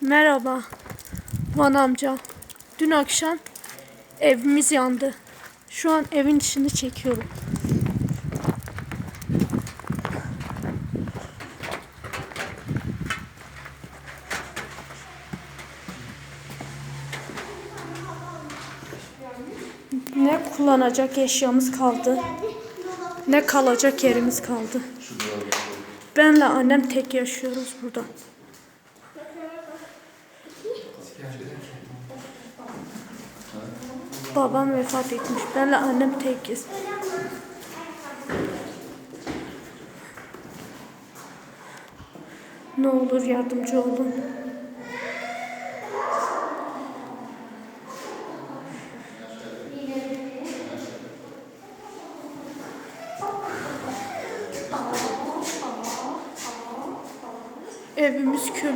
Merhaba Van amca. Dün akşam evimiz yandı. Şu an evin içini çekiyorum. Ne kullanacak eşyamız kaldı. Ne kalacak yerimiz kaldı. Benle annem tek yaşıyoruz burada. Babam vefat etmiş. Benle annem tekiz. Ne olur yardımcı olun. Evimiz köl